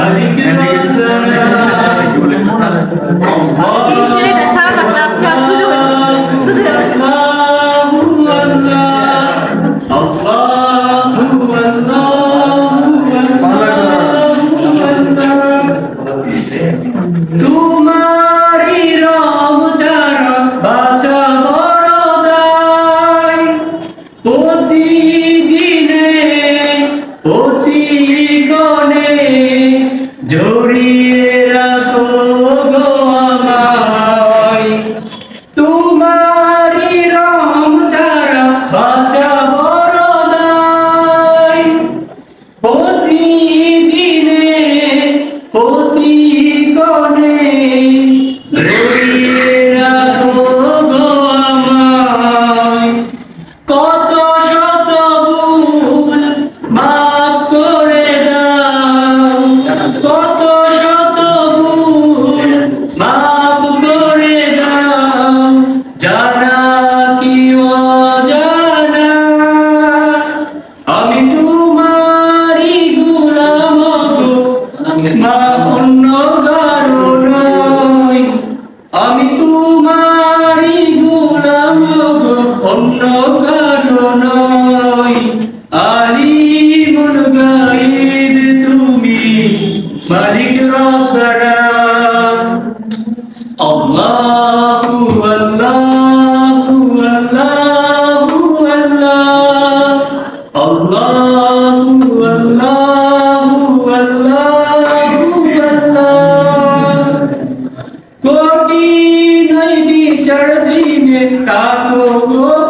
Hare Krishna. জড়িয়ে রাখো গো আমায়। তোমারই রং যারা বাঁচা বড় অন্য কারণ আলিমুল গাইব তুমি, মালিক রব্বানা। আল্লাহু আল্লাহু আল্লাহু আল্লাহ। আল্লাহু আল্লাহু আল্লাহু আল্লাহ। কোটি নাই বিচার দিনে তাকো গো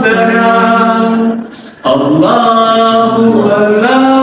ربنا الله الله